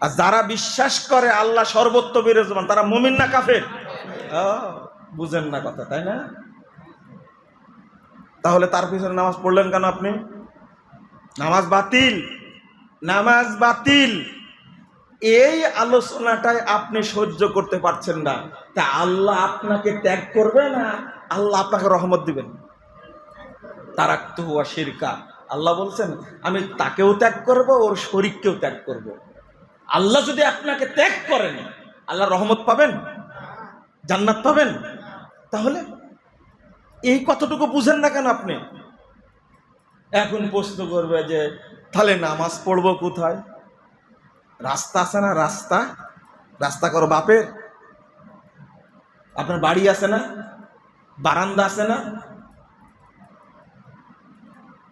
আর যারা বিশ্বাস করে আল্লাহ সর্বত্র বিরাজমান, তারা মুমিন না কাফের? বুঝেন না কথা, তাই না? তাহলে তার পিছনে নামাজ পড়লেন কেন আপনি? নামাজ বাতিল নামাজ বাতিল। এই আলোচনাটাই আপনি সহ্য করতে পারছেন না। তা আল্লাহ আপনাকে ত্যাগ করবে না? আল্লাহ আপনাকে রহমত দিবেন। তারাক্ত হুয়া শিরকা। আল্লাহ বলছেন, আমি তাকেও ত্যাগ করব, ওর শরিককেও ত্যাগ করব। আল্লাহ যদি আপনাকে ত্যাগ করেন আল্লাহ রহমত পাবেন, জান্নাত পাবেন, তাহলে এই কতটুকু বুঝেন না কেন আপনি? এখন প্রশ্ন করবে যে, তাহলে নামাজ পড়ব কোথায়? রাস্তা আছে না রাস্তা? রাস্তা করো বাপের। আপনার বাড়ি আছে না? বারান্দা আছে না?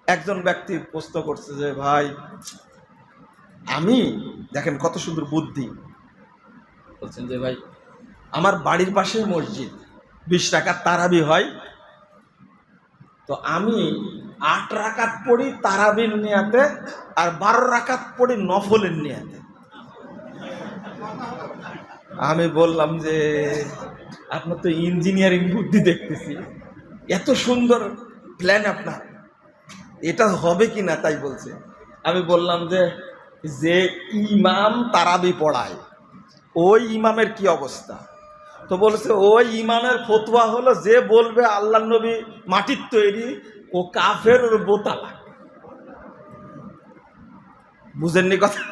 একজন ব্যক্তি প্রশ্ন করছে যে, ভাই আমি? দেখেন কত সুন্দর বুদ্ধি। বলছেন যে, ভাই, আমার বাড়ির পাশে মসজিদ, বিশ টাকার তারাবি হয়। তো আমি আট রাকাত পড়ি তারাবির নিয়াতে আর বারো রাকাত পড়ি নফলের নিয়াতে। আমি বললাম যে, আপনার তো ইঞ্জিনিয়ারিং বুদ্ধি দেখতেছি। এত সুন্দর প্ল্যান আপনার। এটা হবে কি না তাই বলছে। আমি বললাম যে যে ইমাম তারাবি পড়ায়। ওই ইমামের কি অবস্থা? তো বলছে, ওই ইমামের ফতোয়া হলো যে বলবে আল্লাহ নবী মাটির তৈরি ও কাফের ওর বোতালা বুঝেননি কথা?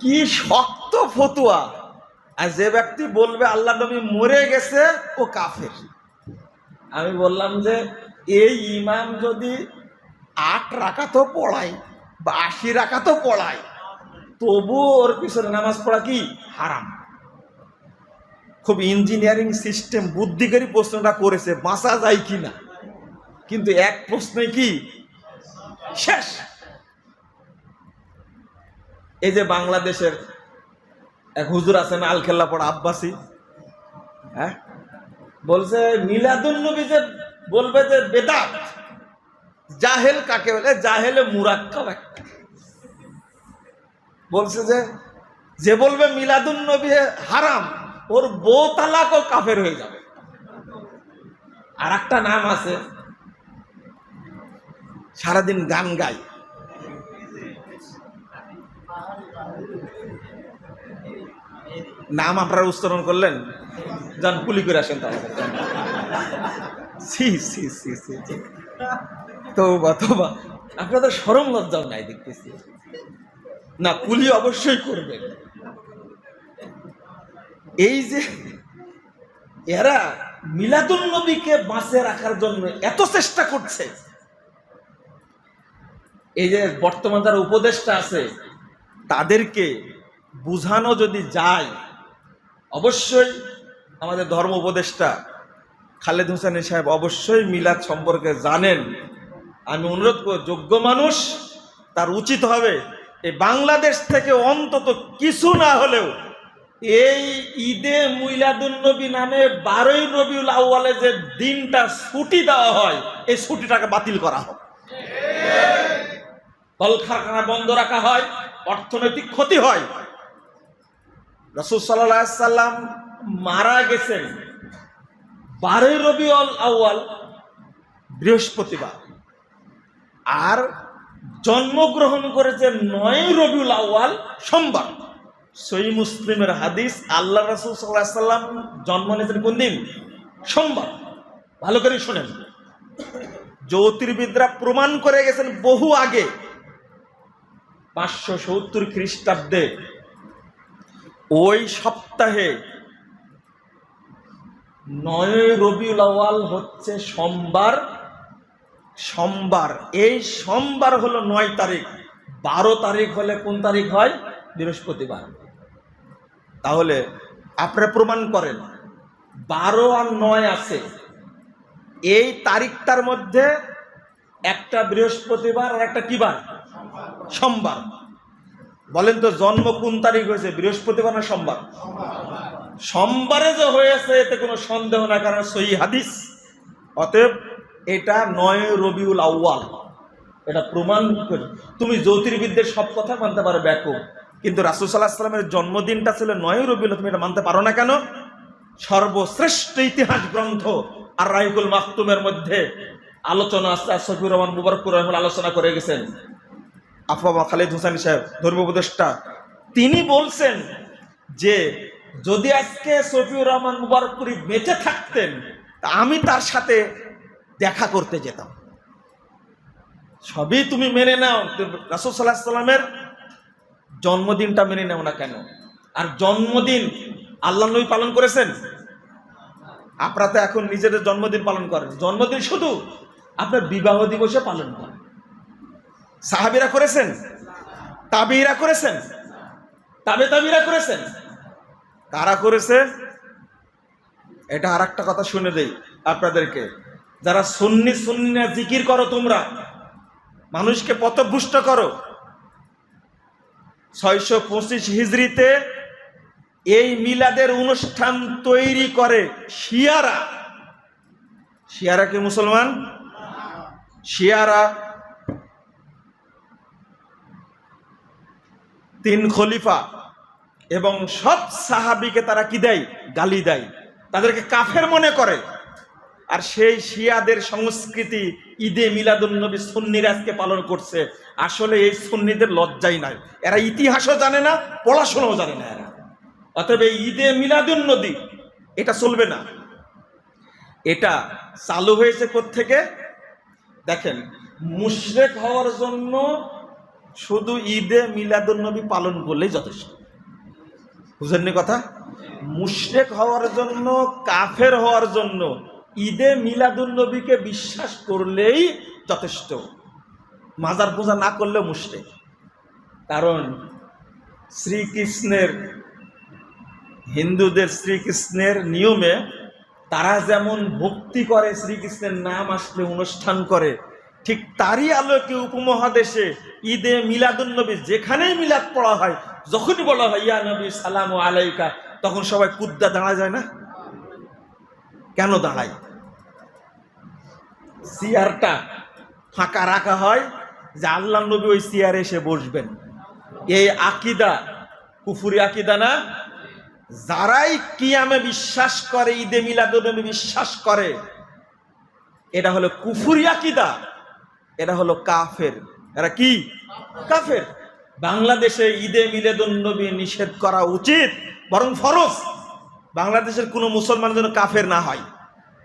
কি শক্ত ফতুয়া। আর যে ব্যক্তি বলবে আল্লাহ নবী মরে গেছে ও কাফের। আমি বললাম যে, এই ইমাম যদি আট রাখা তো পড়ায় বা আশি রাখা তো পড়ায় তবু ওর পিছনে নামাজ পড়া কি? হারাম। খুব ইঞ্জিনিয়ারিং সিস্টেম বুদ্ধিকারী প্রশ্নটা করেছে, বাঁচা যায় কি না কিন্তু এক প্রশ্নে কি? শেষ। এই যে বাংলাদেশের এক হুজুর আছেন আলখেল্লা পড়া আব্বাসি হ্যাঁ? বলছে মিলাদুল নবী যে বলবে যে বেদাত জাহেল কাকে বলে? জাহেলে মুরাক্কাব একটা। বলছে যে যে বলবে মিলাদুল নবী হারাম, ওর বউ তালাকও কাফের হয়ে যাবে। আর একটা নাম আছে, সারাদিন গান গাই নাম আপনারা উচ্চারণ করলেন? যান পুলি করে আসেন তাহলে। তৌবা তৌবা আপনাদের সরম লজ্জাও নাই দেখতেছি। না, কুলি অবশ্যই করবেন এই যে এরা মিলাদুল নবীকে বাঁচে রাখার জন্য এত চেষ্টা করছে। এই যে বর্তমান যারা উপদেষ্টা আছে, তাদেরকে বুঝানো যদি যায়, অবশ্যই আমাদের ধর্ম উপদেষ্টা খালেদ হোসেন সাহেব অবশ্যই মিলাদ সম্পর্কে জানেন। আমি অনুরোধ করব, যোগ্য মানুষ তার উচিত হবে এই বাংলাদেশ থেকে অন্তত কিছু না হলেও এই ঈদে মুইলাদুন্নবী নামে বারোই রবিউল আউ্বালে যে দিনটা ছুটি দেওয়া হয়, এই ছুটিটাকে বাতিল করা হোক। কলকারখানা বন্ধ রাখা হয়, অর্থনৈতিক ক্ষতি হয়। রসুল সাল্লাম মারা গেছেন বারোই রবিউল আউ্য়াল বৃহস্পতিবার। আর জন্মগ্রহণ করেছে নয় রবিউল আউ্য়াল সোমবার। সই মুসলিমের হাদিস আল্লাহ রসুল সাল্লাহ সাল্লাম জন্ম নিয়েছেন কোন দিন? সোমবার। ভালো করে শোনেন। জ্যোতির্বিদরা প্রমাণ করে গেছেন বহু আগে। পাঁচশো সত্তর খ্রিস্টাব্দে। ওই সপ্তাহে নয় রবিউল আওয়াল হচ্ছে সোমবার। সোমবার। এই সোমবার হলো নয় তারিখ। বারো তারিখ হলে কোন তারিখ হয়? বৃহস্পতিবার। তাহলে আপনারা প্রমাণ করেন। বারো আর নয় আছে। এই তারিখটার মধ্যে একটা বৃহস্পতিবার আর একটা কি বার সোমবার। বলেন তো জন্ম কোন তারিখ হয়েছে? বৃহস্পতিবার না সোমবার? সোমবারে যে হয়েছে, এতে কোনো সন্দেহ না কারণ সই হাদিস। অতএব এটা নয় রবিউল আউ্য়াল। এটা প্রমাণ তুমি জ্যোতির্বিদদের সব কথা মানতে পারো ব্যাকুম কিন্তু রাসুল সাল্লাহ সাল্লামের জন্মদিনটা ছিল নয় রবিউল তুমি এটা মানতে পারো না কেন? সর্বশ্রেষ্ঠ ইতিহাস গ্রন্থ আর রাহিকুল মাহতুমের মধ্যে আলোচনা আছে। সফিউর রহমান মুবারকুর রহমান আলোচনা করে গেছেন। আফবাবা খালিদ হোসেন সাহেব, ধর্ম উপদেষ্টা, তিনি বলছেন যে, যদি আজকে সফিউর রহমান মুবারকপুরি বেঁচে থাকতেন আমি তার সাথে দেখা করতে যেতাম। সবই তুমি মেনে নাও রাসুল সাল্লাহ সাল্লামের জন্মদিনটা মেনে নাও না কেন? আর জন্মদিন আল্লাহ নবী পালন করেছেন? আপনারা তো এখন নিজেদের জন্মদিন পালন করেন। জন্মদিন শুধু আপনার বিবাহ দিবসে পালন করেন। সাহাবিরা করেছেন? তাবিরা করেছেন? তাবে তাবিরা করেছেন? কারা করেছে? এটা আর একটা কথা শুনে দেই আপনাদেরকে। যারা সুন্নি সুন্নি না জিকির করো তোমরা, মানুষকে পথভুষ্ট করো। ছয়শো পঁচিশ হিজড়িতে এই মিলাদের অনুষ্ঠান তৈরি করে শিয়ারা। শিয়ারা কি মুসলমান? শিয়ারা। তিন খলিফা এবং সব সাহাবিকে তারা কি দেয়? গালি দেয়। তাদেরকে কাফের মনে করে। আর সেই শিয়াদের সংস্কৃতি ঈদে মিলাদুন্নবী সুন্নির আজকে পালন করছে। আসলে এই সুন্নিদের লজ্জাই নাই। এরা ইতিহাসও জানে না, পড়াশোনাও জানে না এরা। অতএব এই ঈদে মিলাদুন্নবী, এটা চলবে না। এটা চালু হয়েছে থেকে দেখেন, মুশরেক হওয়ার জন্য শুধু ঈদে মিলাদুন্নবী পালন করলেই যথেষ্ট। বুঝেননি কথা? মুশরেক হওয়ার জন্য, কাফের হওয়ার জন্য ঈদে মিলাদুন্নবীকে বিশ্বাস করলেই যথেষ্ট। মাজার পূজা না করলে মুশরেক। কারণ শ্রীকৃষ্ণের, হিন্দুদের শ্রীকৃষ্ণের নিয়মে তারা যেমন ভক্তি করে শ্রীকৃষ্ণের নাম আসলে অনুষ্ঠান করে, ঠিক তারই আলোকে উপমহাদেশে ঈদে মিলাদুন্নবী যেখানেই মিলাদ পড়া হয়, যখনই বলা হয়, ইয়া নবী সালাম আলাইকা তখন সবাই কুদ্দা দাঁড়া যায় না? কেন দাঁড়ায় চেয়ারটা ফাঁকা রাখা হয় যে আল্লাহ নবী ওই চেয়ারে এসে বসবেন। এই আকিদা কুফুরি আকিদা না? যারাই কি কিয়ামে বিশ্বাস করে, ঈদে মিলাদুন্নবী বিশ্বাস করে, এটা হলো কুফুরি আকিদা, এটা হলো কাফের। এরা কি? কাফের। বাংলাদেশে ঈদে মিলাদুন্নবী নিষেধ করা উচিত, বরং ফরজ। বাংলাদেশের কোনো মুসলমান যেন কাফের না হয়।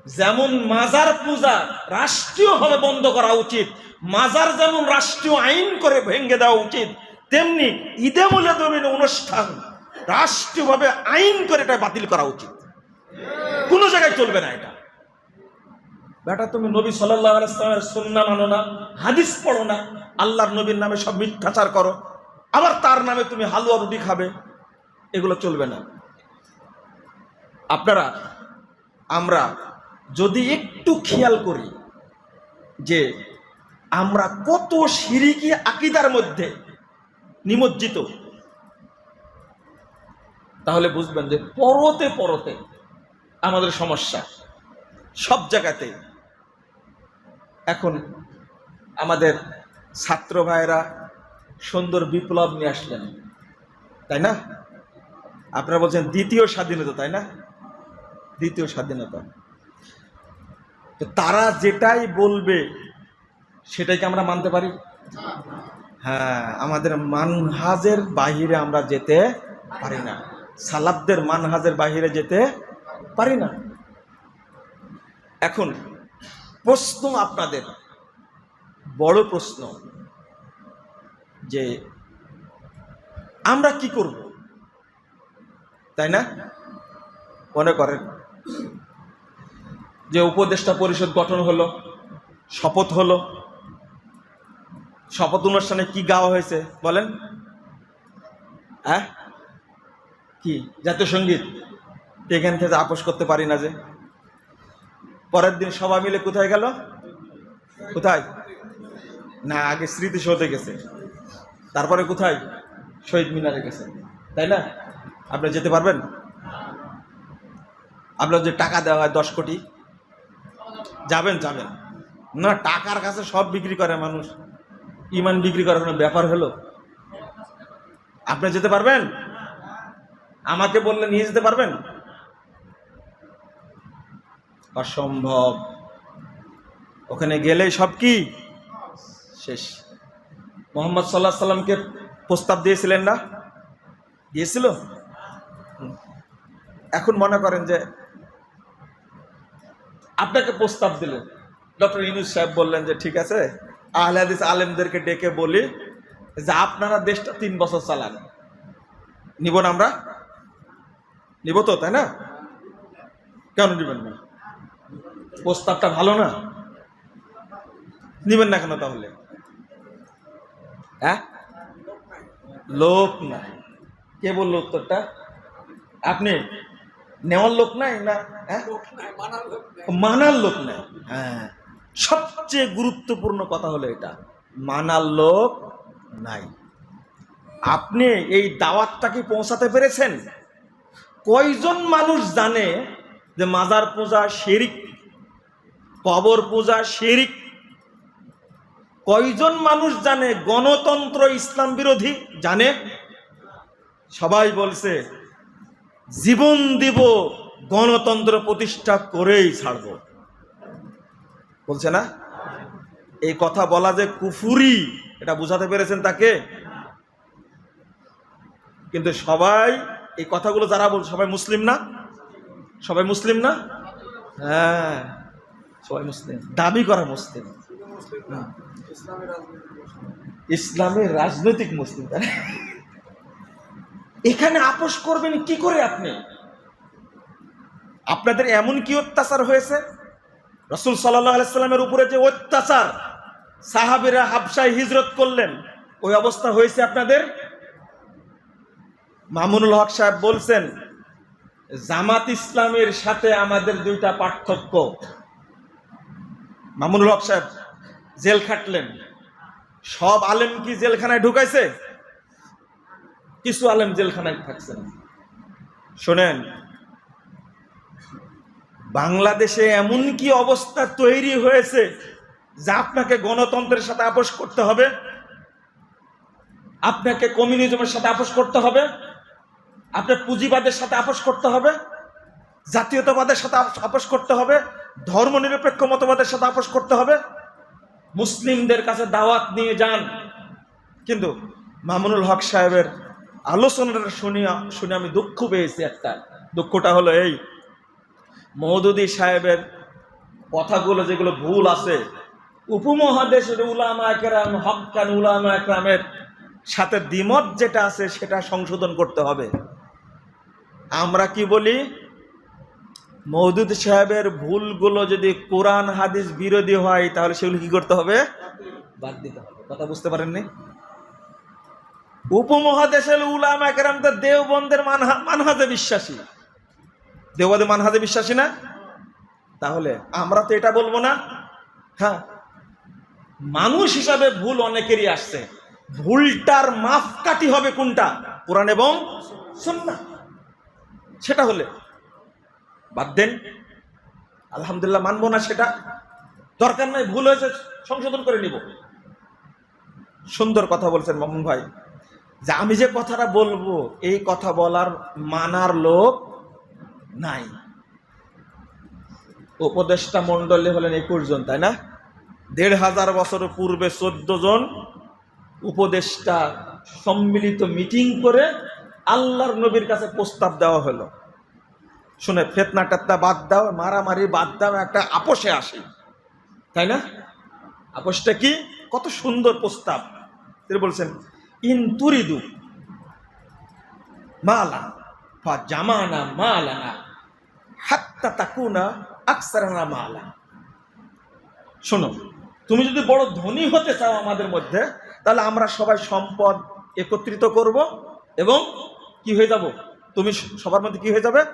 যেমন মাজার পূজা রাষ্ট্রীয়ভাবে বন্ধ করা উচিত, মাজার যেমন রাষ্ট্রীয় আইন করে ভেঙে দেওয়া উচিত, তেমনি ঈদে মিলাদুন্নবীর অনুষ্ঠান রাষ্ট্রীয়ভাবে আইন করে এটা বাতিল করা উচিত। কোনো জায়গায় চলবে না এটা। বেটা, তুমি নবী আলাইসলামের সন্না মানো না, হাদিস পড়ো না, আল্লাহর নবীর নামে সব মিথ্যাচার করো, আবার তার নামে তুমি হালুয়া রুটি খাবে, এগুলো চলবে না। আপনারা, আমরা যদি একটু খেয়াল করি যে আমরা কত সিরিকি আকিদার মধ্যে নিমজ্জিত, তাহলে বুঝবেন যে পরতে পরতে আমাদের সমস্যা। সব জায়গাতে এখন আমাদের ছাত্র ভাইয়েরা সুন্দর বিপ্লব নিয়ে আসলেন, তাই না? আপনারা বলছেন দ্বিতীয় স্বাধীনতা, তাই না? দ্বিতীয় স্বাধীনতা। তো তারা যেটাই বলবে, সেটাই কি আমরা মানতে পারি? হ্যাঁ আমাদের মানহাজের বাহিরে আমরা যেতে পারি না। সালাবদের মানহাজের বাহিরে যেতে পারি না। এখন, প্রশ্ন আপনাদের। বড় প্রশ্ন যে, আমরা কি করব? তাই না? মনে করেন যে উপদেষ্টা পরিষদ গঠন হলো, শপথ হলো, শপথ অনুষ্ঠানে কি গাওয়া হয়েছে বলেন? হ্যাঁ? কি? জাতীয় সংগীত? এখান থেকে আপোষ করতে পারি না যে? পরের দিন সবাই মিলে কোথায় গেল? কোথায়? না, আগে স্মৃতিসৌধে গেছে। তারপরে কোথায়? শহীদ মিনারে গেছে। তাই না? আপনি যেতে পারবেন? আপনার যে টাকা দেওয়া হয় দশ কোটি, যাবেন যাবেন। না, টাকার কাছে সব বিক্রি করে মানুষ। ইমান বিক্রি করার কোনো ব্যাপার হলো? আপনি যেতে পারবেন? আমাকে বললে নিয়ে যেতে পারবেন? অসম্ভব। ওখানে গেলেই সব কি? শেষ। মোহাম্মদ সাল্লাহ সাল্লামকে প্রস্তাব দিয়েছিলেন না? দিয়েছিল? এখন মনে করেন যে আপনাকে প্রস্তাব দিলেন ডক্টর ইনুস সাহেব বললেন যে, ঠিক আছে, আহলে হাদিস আলেমদেরকে ডেকে বলি যে, আপনারা দেশটা তিন বছর চালান। নিব না আমরা? নিব তো, তাই না? কেন নিবেন না? প্রস্তাবটা ভালো না? নিবেন না কেন তাহলে? হ্যাঁ? লোক না। কে বলল উত্তরটা? আপনি? নেওয়ার লোক নাই না? হ্যাঁ? মানার লোক নাই। হ্যাঁ। সবচেয়ে গুরুত্বপূর্ণ কথা হলো এটা, মানার লোক নাই। আপনি এই দাওয়াতটা কি পৌঁছাতে পেরেছেন? কয়জন মানুষ জানে যে মাজার পূজা শিরিক, কবর পূজা শেরিক? কয়জন মানুষ জানে গণতন্ত্র ইসলাম বিরোধী জানে? সবাই বলছে জীবন দিব, গণতন্ত্র প্রতিষ্ঠা করেই ছাড়ব। বলছে না? এই কথা বলা যে কুফুরি, এটা বুঝাতে পেরেছেন তাকে? কিন্তু সবাই এই কথাগুলো যারা বল, সবাই মুসলিম না? সবাই মুসলিম না? হ্যাঁ সবাই মুসলিম। দাবি করা মুসলিম। ইসলামের রাজনৈতিক মুসলিম না? এখানে আপোষ করবেন কি করে আপনি? আপনাদের এমন কি অত্যাচার হয়েছে? রসুল সাল্লামের উপরে যে অত্যাচার সাহাবিরা হাবসায় হিজরত করলেন, ওই অবস্থা হয়েছে আপনাদের? মামুনুল হক সাহেব বলছেন, জামাত ইসলামের সাথে আমাদের দুইটা পার্থক্য। মামুনুল হক সাহেব, জেল খাটলেন। সব আলেম কি জেলখানায় ঢুকাইছে? কিছু আলেম জেলখানায় থাকছেন। শোনেন, বাংলাদেশে এমন কি অবস্থা তৈরি হয়েছে যা আপনাকে গণতন্ত্রের সাথে আপোষ করতে হবে? আপনাকে কমিউনিজমের সাথে আপোষ করতে হবে? আপনার পুঁজিবাদের সাথে আপোষ করতে হবে? জাতীয়তাবাদের সাথে আপোষ- করতে হবে? ধর্মনিরপেক্ষ মতবাদের সাথে আপোষ করতে হবে? মুসলিমদের কাছে দাওয়াত নিয়ে যান। কিন্তু মামুনুল হক সাহেবের আলোচনাটা শুনে শুনে আমি দুঃখ পেয়েছি একটা। দুঃখটা হলো এই, মহদুদি সাহেবের কথাগুলো যেগুলো ভুল আছে, উপমহাদেশের উলামা একরাম, হকান উলামা একরামের সাথে দ্বিমত যেটা আছে সেটা সংশোধন করতে হবে। আমরা কি বলি? মৌদুদ সাহেবের ভুলগুলো যদি কোরআন, হাদিস বিরোধী হয়, তাহলে সেগুলো কি করতে হবে? বাদ দিতে হবে। কথা বুঝতে পারেননি? উপমহাদেশের উলাম একরাম তো দেওবন্দের মানহা মানহাজে বিশ্বাসী। দেওবন্দে মানহাজে বিশ্বাসী না? তাহলে আমরা তো এটা বলব না। হ্যাঁ। মানুষ হিসাবে ভুল অনেকেরই আসছে। ভুলটার মাপকাঠি হবে কোনটা? কোরআন এবং সুন্নাহ সেটা হলে। বাদ দেন। আলহামদুলিল্লাহ মানবো না সেটা। দরকার নাই, ভুল হয়েছে, সংশোধন করে নিব। সুন্দর কথা বলছেন মামুন ভাই। যে আমি যে কথাটা বলব, এই কথা বলার মানার লোক নাই। উপদেষ্টা মণ্ডলী হলেন একুশ জন, তাই না? দেড় হাজার বছর পূর্বে চোদ্দ জন উপদেষ্টা সম্মিলিত মিটিং করে আল্লাহর নবীর কাছে প্রস্তাব দেওয়া হলো। শুনে ফেতনা টেতনা বাদ দাও, মারামারি বাদ দাও, একটা আপোষে আসি। তাই না? আপোষটা কি? কত সুন্দর প্রস্তাব। তিনি বলছেন ইন তুরিদু। মালা ফা জামানা, মালানা, হাত্তা তাকুনা আকসারানা মালা। শোনো, তুমি যদি বড় ধনী হতে চাও আমাদের মধ্যে, তাহলে আমরা সবাই সম্পদ একত্রিত করব এবং কি হয়ে যাব? তুমি সবার মধ্যে কি হয়ে যাবে?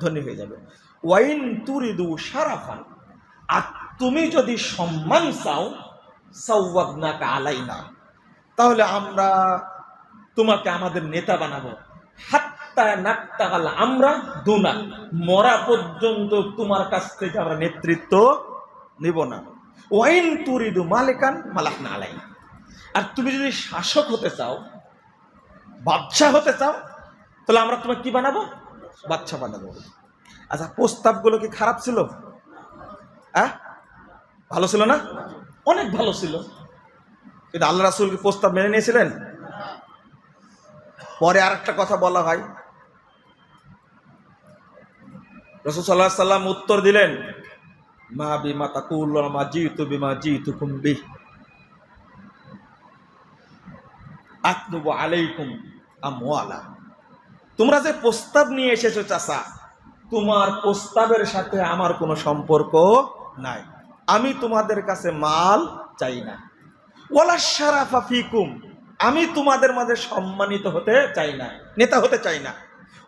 ধনী হয়ে যাবে। ওয়াইন তুরিদু সারাফান আর তুমি যদি সম্মান চাও সৌবাবনাকা আলাইনা। তাহলে আমরা তোমাকে আমাদের নেতা বানাবো। হাত্তা নাক্তাগাল আমরা দুনা। মরা পর্যন্ত তোমার কাছ থেকে আমরা নেতৃত্ব নিব না। ওয়াইন তুরিদু মালিকান মালাক না আলাইনা আর তুমি যদি শাসক হতে চাও, বাদশাহ হতে চাও, তাহলে আমরা তোমাকে কি বানাবো? বাচ্চা বানাবো। আচ্ছা প্রস্তাবগুলো কি খারাপ ছিল? হ্যাঁ ভালো ছিল না? অনেক ভালো ছিল। কিন্তু আল্লাহ রাসুল কি প্রস্তাব মেনে নিয়েছিলেন? পরে আর একটা কথা বলা হয়। রসুল সাল্লাহ সাল্লাম উত্তর দিলেন, মা বিমা তাকুল মা জিতু বিমা জিতু কুম্বি আতনুবু আলাইকুম আমওয়ালা। তোমরা যে প্রস্তাব নিয়ে এসেছ চাচা, তোমার প্রস্তাবের সাথে আমার কোনো সম্পর্ক নাই। আমি তোমাদের কাছে মাল চাই না। ফিকুম, আমি তোমাদের মাঝে সম্মানিত হতে চাই না, নেতা হতে চাই না।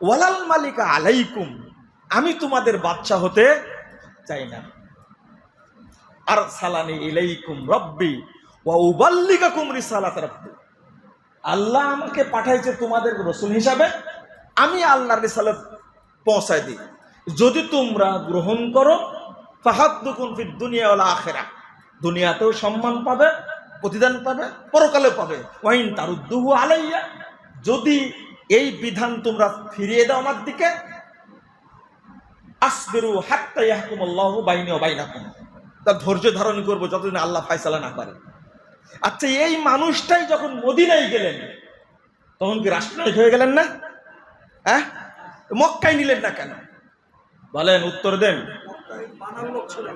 ওয়ালাল মালিকা আলাইকুম, আমি তোমাদের বাচ্চা হতে চাই না। আর সালানি ইলাইকুম রব্বি ওয়া উবাল্লিকাকুম রিসালাত রাব্বি। আল্লাহ আমাকে পাঠাইছে তোমাদের রসুল হিসাবে, আমি আল্লাহর রিসালাত পৌঁছায় দিই। যদি তোমরা গ্রহণ করো ফাহাদ্দুকুন ফিদ দুনিয়া ওয়াল আখিরা দুনিয়াতেও সম্মান পাবে প্রতিদান পাবে পরকালে পাবে। ওয়াইন তারুদ্দুহু আলাইয়া যদি এই বিধান তোমরা ফিরিয়ে দাও আমার দিকে আসবিরু হাত্তা ইয়াহকুমুল্লাহু বাইনি ওয়া বাইনাকুম। তার ধৈর্য ধারণ করব যতদিন আল্লাহ ফায়সালা না করে। আচ্ছা এই মানুষটাই যখন মদিনায় গেলেন তখন কি রাষ্ট্রনায়ক হয়ে গেলেন না? হ্যাঁ? মক্কায় নিলেন না কেন? বলেন উত্তর দেন।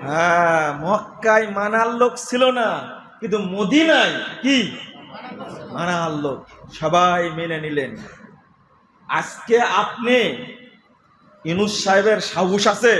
হ্যাঁ মক্কায় মানার লোক ছিল না। কিন্তু মদিনায় কি? মারা আল্লো সবাই মেনে নিলেন। আজকে আপনি ইনুস সাহেবের সাহস আছে?